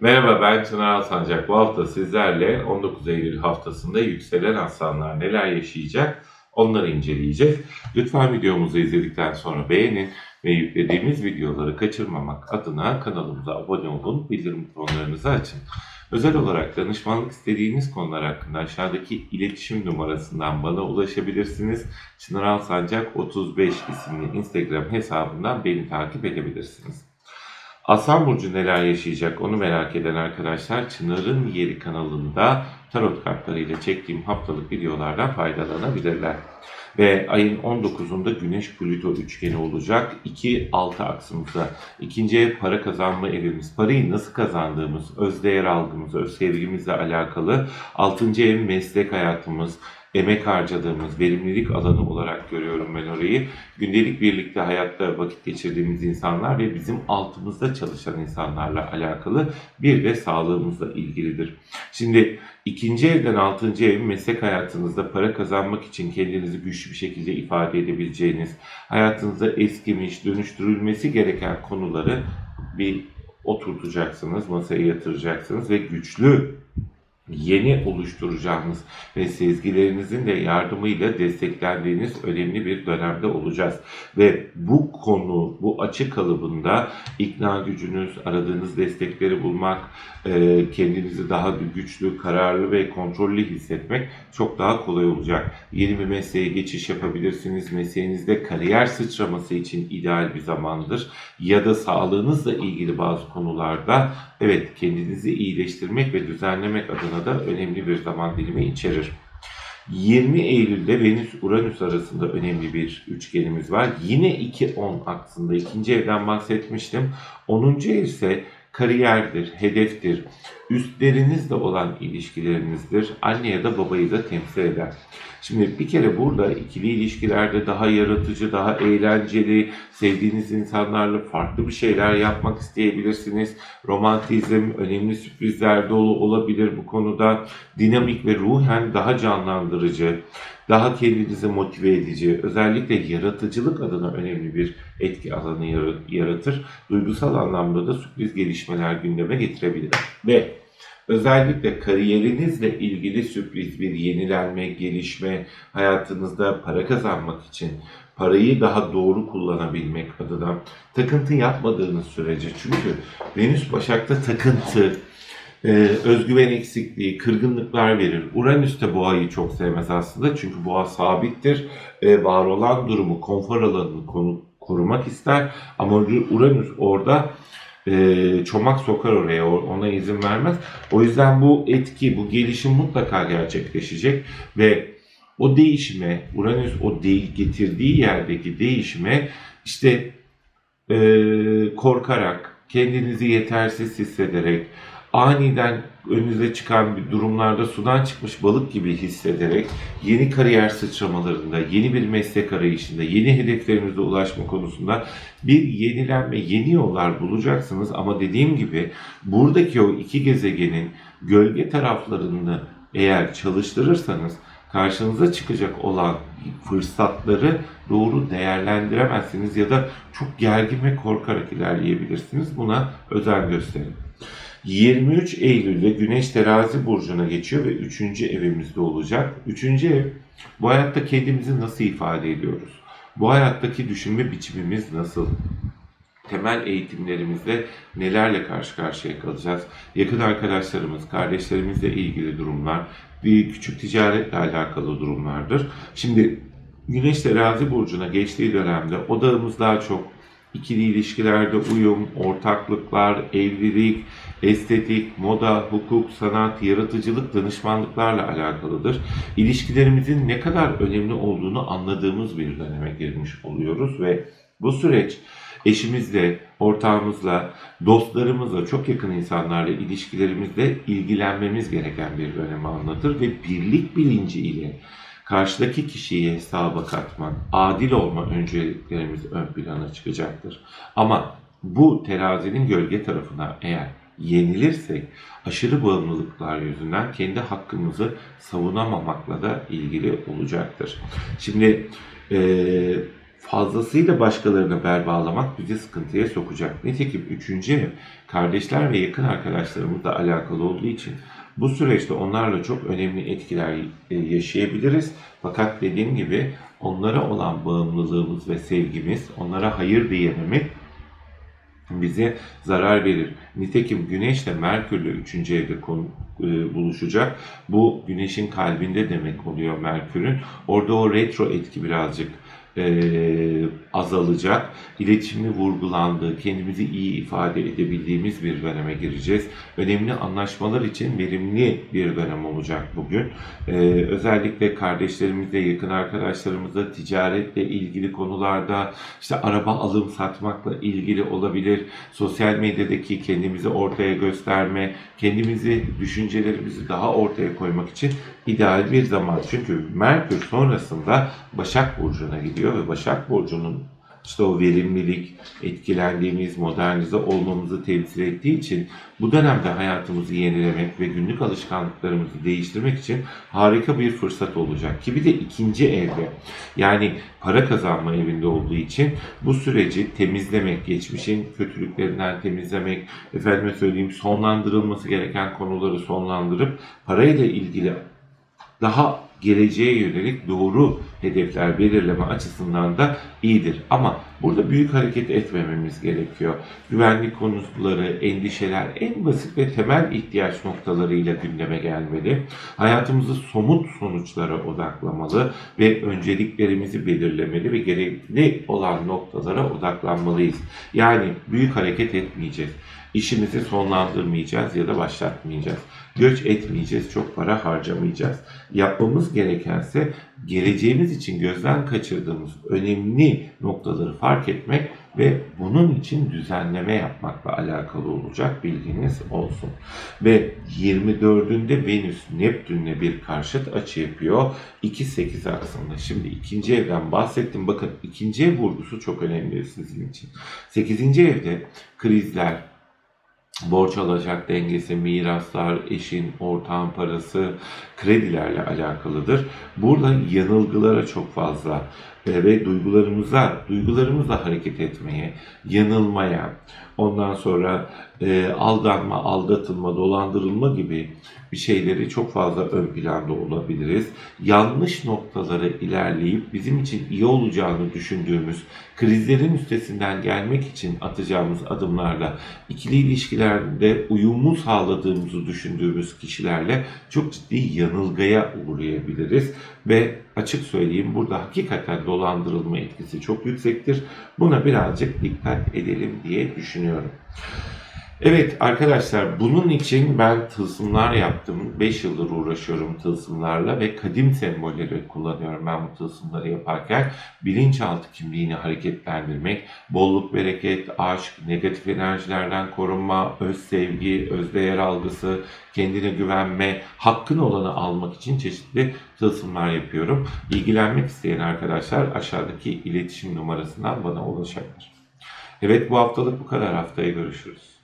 Merhaba ben Çınar Alsancak. Bu hafta sizlerle 19 Eylül haftasında yükselen aslanlar neler yaşayacak onları inceleyeceğiz. Lütfen videomuzu izledikten sonra beğenin ve yüklediğimiz videoları kaçırmamak adına kanalımıza abone olun, bildirim butonlarınızı açın. Özel olarak danışmanlık istediğiniz konular hakkında aşağıdaki iletişim numarasından bana ulaşabilirsiniz. Çınar Alsancak 35 isimli Instagram hesabından beni takip edebilirsiniz. Aslan Burcu neler yaşayacak onu merak eden arkadaşlar Çınar'ın Yeri kanalında tarot kartlarıyla çektiğim haftalık videolardan faydalanabilirler. Ve ayın 19'unda Güneş Plüto üçgeni olacak. 2-6 aksımızda. İkinci ev para kazanma evimiz. Parayı nasıl kazandığımız, özdeğer algımız, öz sevgimizle alakalı. 6. ev meslek hayatımız, emek harcadığımız verimlilik alanı olarak görüyorum ben orayı. Gündelik birlikte hayatta vakit geçirdiğimiz insanlar ve bizim altımızda çalışan insanlarla alakalı bir de sağlığımızla ilgilidir. Şimdi ikinci evden altıncı ev meslek hayatınızda para kazanmak için kendinizi güçlü bir şekilde ifade edebileceğiniz, hayatınızda eskimiş, dönüştürülmesi gereken konuları bir oturtacaksınız, masaya yatıracaksınız ve güçlü yeni oluşturacağınız ve sezgilerinizin de yardımıyla desteklendiğiniz önemli bir dönemde olacağız. Ve bu konu, bu açı kalıbında ikna gücünüz, aradığınız destekleri bulmak, e, kendinizi daha güçlü, kararlı ve kontrollü hissetmek çok daha kolay olacak. Yeni bir mesleğe geçiş yapabilirsiniz. Mesleğinizde kariyer sıçraması için ideal bir zamandır. Ya da sağlığınızla ilgili bazı konularda evet kendinizi iyileştirmek ve düzenlemek adına da önemli bir zaman dilimi içerir. 20 Eylül'de Venüs-Uranüs arasında önemli bir üçgenimiz var. Yine 2-10 aksında ikinci evden bahsetmiştim. 10. ev ise kariyerdir, hedeftir, üstlerinizle olan ilişkilerinizdir. Anne ya da babayı da temsil eder. Şimdi bir kere burada ikili ilişkilerde daha yaratıcı, daha eğlenceli, sevdiğiniz insanlarla farklı bir şeyler yapmak isteyebilirsiniz. Romantizm, önemli sürprizler dolu olabilir bu konuda. Dinamik ve ruhen daha canlandırıcı, daha kendinizi motive edici, özellikle yaratıcılık adına önemli bir etki alanı yara- yaratır. Duygusal anlamda da sürpriz gelişmeler gündeme getirebilir. Ve özellikle kariyerinizle ilgili sürpriz bir yenilenme, gelişme, hayatınızda para kazanmak için parayı daha doğru kullanabilmek adına takıntı yapmadığınız sürece çünkü Venüs Başak'ta takıntı, e, özgüven eksikliği, kırgınlıklar verir. Uranüs de boğayı çok sevmez aslında çünkü boğa sabittir. E, var olan durumu, konfor alanını konu- korumak ister ama Uranüs orada e, çomak sokar oraya, ona izin vermez. O yüzden bu etki, bu gelişim mutlaka gerçekleşecek ve o değişime, Uranüs o değil getirdiği yerdeki değişime işte e, korkarak, kendinizi yetersiz hissederek, aniden önünüze çıkan bir durumlarda sudan çıkmış balık gibi hissederek yeni kariyer sıçramalarında, yeni bir meslek arayışında, yeni hedeflerinize ulaşma konusunda bir yenilenme, yeni yollar bulacaksınız. Ama dediğim gibi buradaki o iki gezegenin gölge taraflarını eğer çalıştırırsanız karşınıza çıkacak olan fırsatları doğru değerlendiremezsiniz ya da çok gergin ve korkarak ilerleyebilirsiniz. Buna özen gösterin. 23 Eylül'de Güneş Terazi burcuna geçiyor ve 3. evimizde olacak. 3. ev bu hayatta kendimizi nasıl ifade ediyoruz? Bu hayattaki düşünme biçimimiz nasıl? Temel eğitimlerimizde nelerle karşı karşıya kalacağız? Yakın arkadaşlarımız, kardeşlerimizle ilgili durumlar, bir küçük ticaretle alakalı durumlardır. Şimdi Güneş Terazi burcuna geçtiği dönemde odağımız daha çok ikili ilişkilerde uyum, ortaklıklar, evlilik, estetik, moda, hukuk, sanat, yaratıcılık, danışmanlıklarla alakalıdır. İlişkilerimizin ne kadar önemli olduğunu anladığımız bir döneme girmiş oluyoruz ve bu süreç eşimizle, ortağımızla, dostlarımızla, çok yakın insanlarla ilişkilerimizle ilgilenmemiz gereken bir dönemi anlatır ve birlik bilinci ile karşıdaki kişiyi hesaba katmak, adil olma önceliklerimiz ön plana çıkacaktır. Ama bu terazinin gölge tarafına eğer yenilirsek aşırı bağımlılıklar yüzünden kendi hakkımızı savunamamakla da ilgili olacaktır. Şimdi eee fazlasıyla başkalarına bel bağlamak bizi sıkıntıya sokacak. Nitekim üçüncü kardeşler ve yakın arkadaşlarımızla alakalı olduğu için bu süreçte onlarla çok önemli etkiler e, yaşayabiliriz. Fakat dediğim gibi onlara olan bağımlılığımız ve sevgimiz, onlara hayır diyememek bize zarar verir. Nitekim Güneş de Merkür'le 3. evde konu, e, buluşacak. Bu Güneş'in kalbinde demek oluyor Merkür'ün. Orada o retro etki birazcık e, azalacak. İletişimi vurgulandığı, kendimizi iyi ifade edebildiğimiz bir döneme gireceğiz. Önemli anlaşmalar için verimli bir dönem olacak bugün. E, özellikle kardeşlerimizle, yakın arkadaşlarımızla ticaretle ilgili konularda, işte araba alım satmakla ilgili olabilir. Sosyal medyadaki kendimizi ortaya gösterme, kendimizi, düşüncelerimizi daha ortaya koymak için ideal bir zaman. Çünkü Merkür sonrasında Başak Burcu'na gidiyor ve Başak Burcu'nun işte o verimlilik, etkilendiğimiz, modernize olmamızı temsil ettiği için bu dönemde hayatımızı yenilemek ve günlük alışkanlıklarımızı değiştirmek için harika bir fırsat olacak. Ki bir de ikinci evde yani para kazanma evinde olduğu için bu süreci temizlemek, geçmişin kötülüklerinden temizlemek, efendime söyleyeyim sonlandırılması gereken konuları sonlandırıp parayla ilgili daha geleceğe yönelik doğru hedefler belirleme açısından da iyidir. Ama burada büyük hareket etmememiz gerekiyor. Güvenlik konuları, endişeler en basit ve temel ihtiyaç noktalarıyla gündeme gelmeli. Hayatımızı somut sonuçlara odaklamalı ve önceliklerimizi belirlemeli ve gerekli olan noktalara odaklanmalıyız. Yani büyük hareket etmeyeceğiz. İşimizi sonlandırmayacağız ya da başlatmayacağız. Göç etmeyeceğiz, çok para harcamayacağız. Yapmamız gerekense geleceğimiz için gözden kaçırdığımız önemli noktaları fark etmek ve bunun için düzenleme yapmakla alakalı olacak bilginiz olsun. Ve 24'ünde Venüs Neptün'le bir karşıt açı yapıyor. 2-8 aksında. Şimdi ikinci evden bahsettim. Bakın ikinci ev vurgusu çok önemli sizin için. 8. evde krizler, borç alacak dengesi, miraslar, eşin, ortağın parası, kredilerle alakalıdır. Burada yanılgılara çok fazla e, ve duygularımıza, duygularımızla hareket etmeye, yanılmaya, ondan sonra e, aldanma, aldatılma, dolandırılma gibi bir şeyleri çok fazla ön planda olabiliriz. Yanlış noktalara ilerleyip bizim için iyi olacağını düşündüğümüz krizlerin üstesinden gelmek için atacağımız adımlarla ikili ilişkilerde uyumu sağladığımızı düşündüğümüz kişilerle çok ciddi yanılgıya uğrayabiliriz ve açık söyleyeyim burada hakikaten dolandırılma etkisi çok yüksektir. Buna birazcık dikkat edelim diye düşünüyorum. Evet arkadaşlar bunun için ben tılsımlar yaptım. 5 yıldır uğraşıyorum tılsımlarla ve kadim sembolleri kullanıyorum ben bu tılsımları yaparken. Bilinçaltı kimliğini hareketlendirmek, bolluk, bereket, aşk, negatif enerjilerden korunma, öz sevgi, öz değer algısı, kendine güvenme, hakkın olanı almak için çeşitli tılsımlar yapıyorum. İlgilenmek isteyen arkadaşlar aşağıdaki iletişim numarasından bana ulaşabilir. Evet bu haftalık bu kadar. Haftaya görüşürüz.